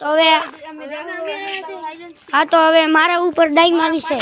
તો હવે હા તો હવે મારા ઉપર ડાઈમ આવી છે.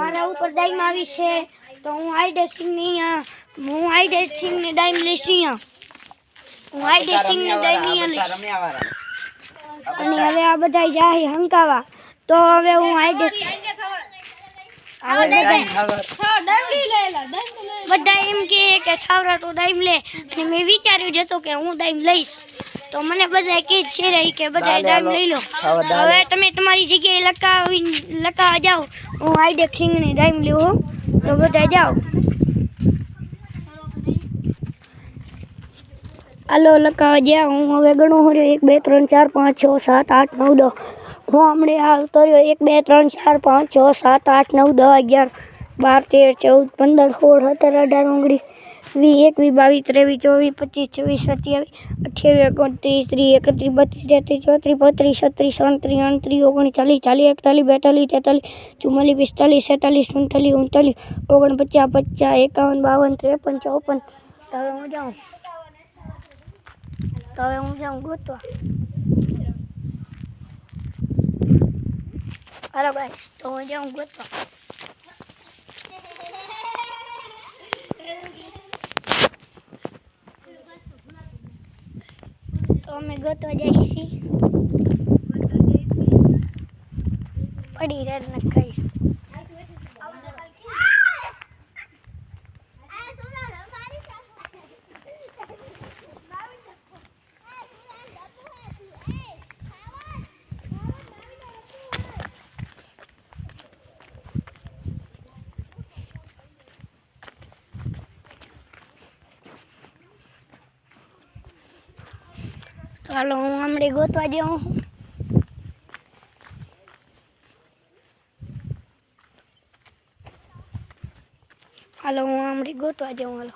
મારા ઉપર ડાઈમ આવી છે. તો હું હાઈડેસિંગની હું હાઈડેસિંગની ડાઈમ લઈશ અહીંયા. હું હાઈડેસિંગની ડાઈમ અહીંયા લઈશ. અને હવે આ બધા જાય હંકાવા. તો હવે હું આઈ હવે બધા બધા એમ કહે કે છાવરા તો ડાઈમ લે. અને મેં વિચાર્યું જતો કે હું ડાઈમ લઈશ. તો મને બધા કે છે રહી કે બધા ડાઈમ લઈ લો. હવે તમે તમારી જગ્યાએ લકાવી લકાવા જાઓ. હું હાઈડેક સિંગની ડાઈમ લેવો તો બધા જાઓ. હાલો લકાવા જ્યાં હું હવે ગણું હર્યો. એક બે ત્રણ ચાર પાંચ છ સાત આઠ નવ દસ. હું હમણે આ કર્યો. એક બે ત્રણ ચાર પાંચ છ સાત આઠ નવ દસ અગિયાર બાર તેર ચૌદ પંદર સોળ સત્તર અઢાર ઓગણીસ વીસ એકવીસ બાવીસ ત્રેવીસ ચોવીસ પચીસ છવ્વીસ સત્યાવીસ અઠ્યાવીસ ઓગણત્રીસ ત્રીસ એકત્રીસ બત્રીસ તેત્રીસ ચોત્રીસ પાંત્રીસ છત્રીસ સાડત્રીસ આડત્રીસ ઓગણચાલીસ ચાલીસ એકતાલીસ બેતાલીસ તેતાલીસ ચુમ્માલીસ પિસ્તાલીસ છેતાલીસ સુડતાલીસ ઉનતાલીસ ઓગણપચાસ પચાસ એકાવન બાવન ત્રેપન ચોપન તો હવે હું જાઉં તો હવે હું જાઉં ગોતવા હાલો ગાઈસ તો હું જાઉં ગોતવા ગોતવા જઈએ છીએ પડી રેડ ન ખાઈશ તો હાલો હું હમણાં ગોતવા જાઉં હાલો હું હમણાં ગોતવા જાઉં હાલો.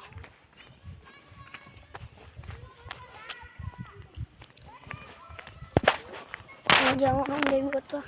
જાઉં હમણાં ગોતવા.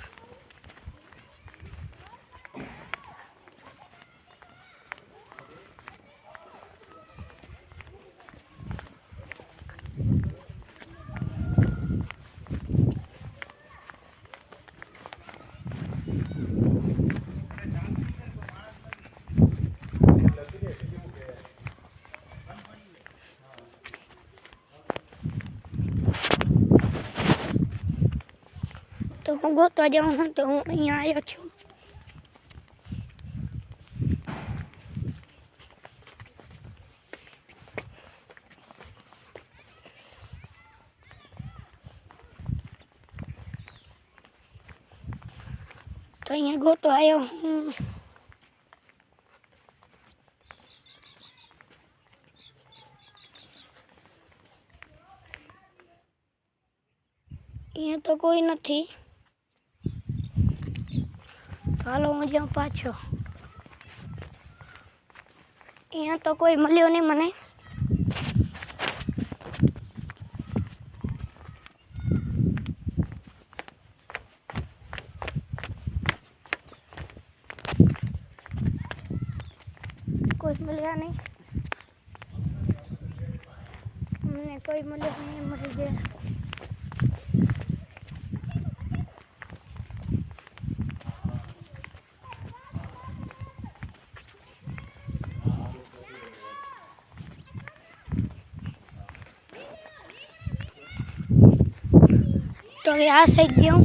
હું ગોતવા જાઉં છું તો હું અહીંયા આવ્યો છું. તો અહીંયા ગોતો આવ્યો હું. અહીંયા તો કોઈ નથી. હાલો હું જાઉં પાછો અહીંયા તો કોઈ મળ્યો નહીં મને કોઈ મળ્યા નહીં મને કોઈ મળ્યો નહીં મળી ગયા હવે આ સાઈડ જાઉં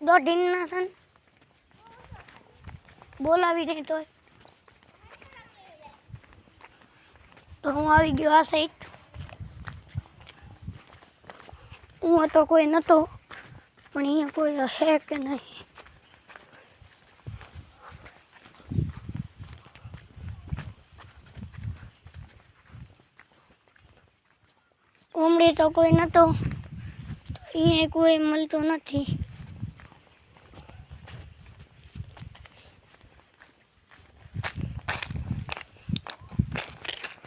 દોઢીન ના? સન બોલાવી નહીં તો તો હું આવી ગયો આ સાઈડ હું તો કોઈ નતો. પણ અહીંયા કોઈ હે કે નહીં? ઉમડી તો કોઈ નતો અહીંયા કોઈ મળતું નથી.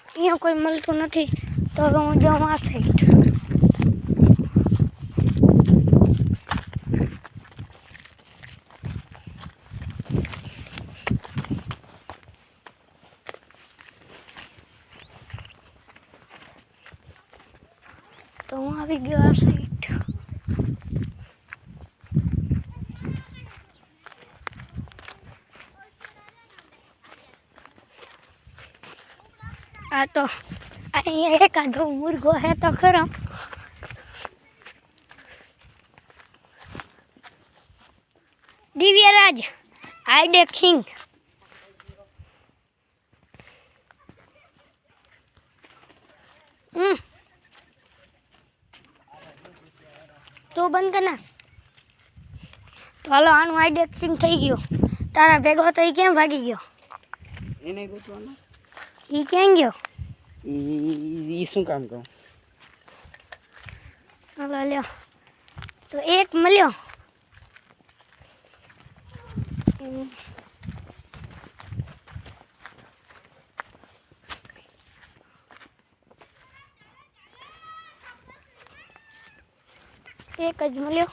અહીંયા કોઈ મળતું નથી. તો હું જાઉં આ આ સાઈડ આ તો અહીંયા એકાદો મુર્ગો હે તો ખરો. દિવ્યરાજ આઈડે કિંગ હમ. તો બંધ કરના તો હાલો આનું આઈડેક્સિંગ થઈ ગયું. તારા ભેગો તો એ કેમ ભાગી ગયો? એને ગોતવાનો? એ કેમ ગયો? એ શું કામ કહું? હાલો લ્યો. તો એક મળ્યો. એક જ મળ્યો.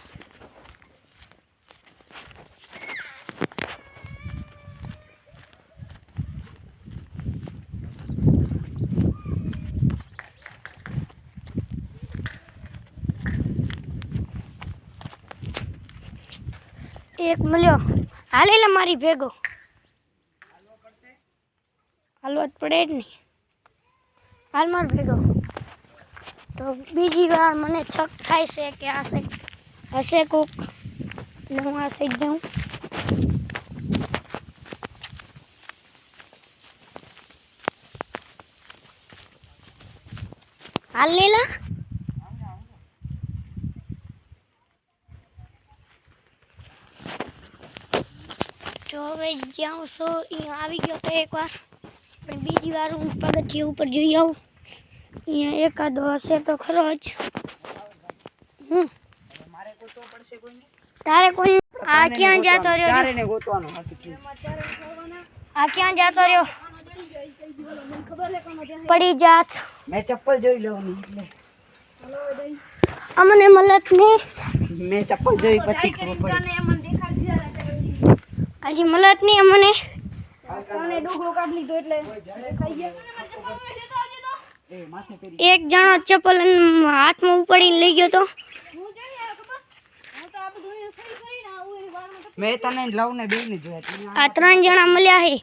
એક મળ્યો. હાલે લે મારી ભેગો. હાલવા જ પડે જ નહીં. હાલ મારો ભેગો. તો બીજી વાર મને છક થાય છે કે આ સાઈડ હશે કોક. હું આ સાઈડ જાઉં. હાલ લીલા? તો હવે જ્યાં છો અહીંયા આવી ગયો તો એકવાર. પણ બીજી વાર હું પગથિયા ઉપર જોઈ આવું. અહીંયા એકાદો હશે તો ખરો જ. હમ. મારે ગોતવો પડશે કોઈને તારે કોઈ આ ક્યાં જતો રહ્યો ને? આ ક્યાં જતો રહ્યો? પડી જાત. મેં ચપ્પલ જોઈ લેવાની એટલે. અમને મલત નહીં મેં ચપ્પલ જોઈ પછી ખબર પડી. હજી મલતની અમને. એ માથે પેરી એક જણો ચપ્પલ હાથમાં ઉપાડીને લઈ ગયો તો? મેં તને લવ ને બે ને જોયા તમે આ ત્રણ જણા મળ્યા છે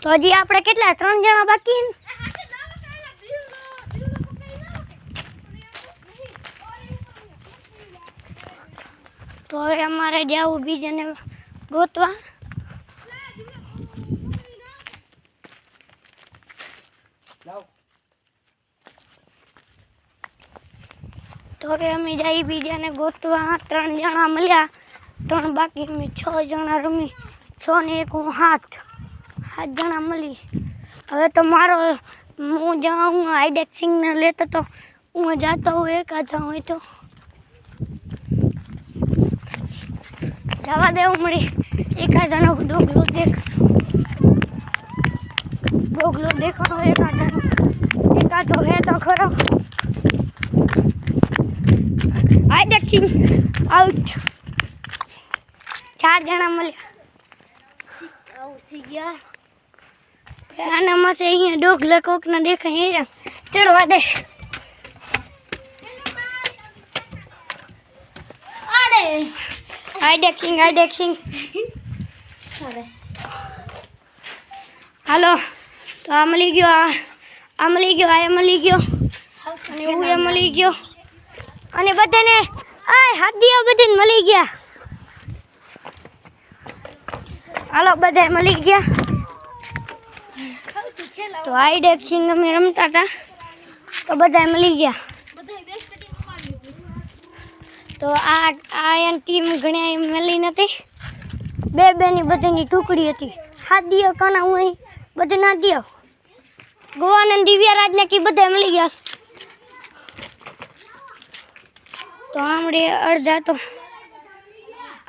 તો હજી આપણે કેટલા? ત્રણ જણા બાકી છે ને? તો હવે અમારે જવું બીજાને ગોતવા. લાવ. તો હવે અમે જઈ બીજાને ગોતવા ત્રણ જણા મળ્યા. ત્રણ બાકી અમે છ જણા રમી. છ ને એક હું સાત સાત જણા મળી. હવે તો મારો હું જાઉં હું સિંગને લેતો તો હું જાતો હું એકાદા હોય તો. જવા દેવું મળી. એકાદાનો ડોગલો દેખ, ડોગલો દેખાડો એકાદાનો એકાદો હે તો ખરો. હાઈડેક્સિંગ આઉટ ચાર જણા મળ્યા. આઉટ થઈ ગયા? આનામાંથી અહીંયા ડોગલા કોકના દેખાય ચડવા દે. અરે! હાઈડેક્સિંગ હાઈડેક્સિંગ હાલો તો આ મળી ગયો આ મળી ગયો આ મળી ગયો. અને હું એ મળી ગયો. અને બધાને આય, હાથ બધાને, મળી ગયા. હાલો બધા મળી ગયા. તો હાઈડેક્સિંગ અમે રમતા હતા. તો બધા મળી ગયા. તો આ આ ટીમ ઘણી મળી નથી. બે બેની બધાની ટુકડી હતી. હાથ દિયો, કાના હું બધે ના દિયો. ગોવાનંદ દિવ્યારાજને કી બધા મળી ગયા. તો આમડી અડધા તો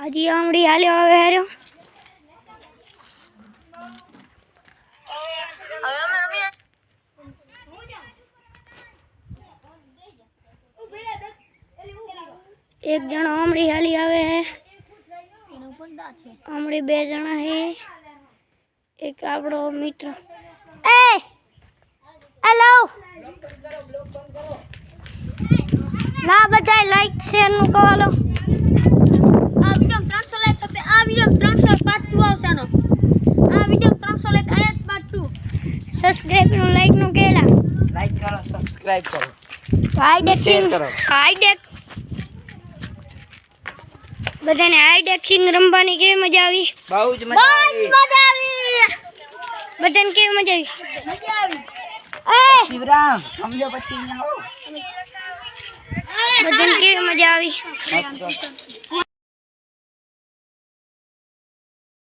હજી આમડી હાલ્યો આવે હાર્યો. એક જણો આમડી હાલી આવે હે. આમડી બે જણા હે. એક આપણો મિત્ર. એ! હેલો! ના બધાય લાઈક શેરનું કહો આ વિડિયો 300 લાઈક તો આ વિડિયો 300 પાર્ટ 2 આવશે આનો. આ વિડિયો 300 લાઈક આયા પાર્ટ 2 સબસ્ક્રાઇબનું લાઈકનું કેલા લાઈક કરો સબસ્ક્રાઇબ કરો. હાઈ ડેક્સિંગ હાઈ ડેક બધાને હાઈ ડેક્સિંગ રમવાની કેવી મજા આવી? બહુ જ મજા આવી. મજા આવી. બધાને કેવી મજા આવી? મજા આવી. શિવરામ સમજો પછી અહીંયા કેવી મજા આવી.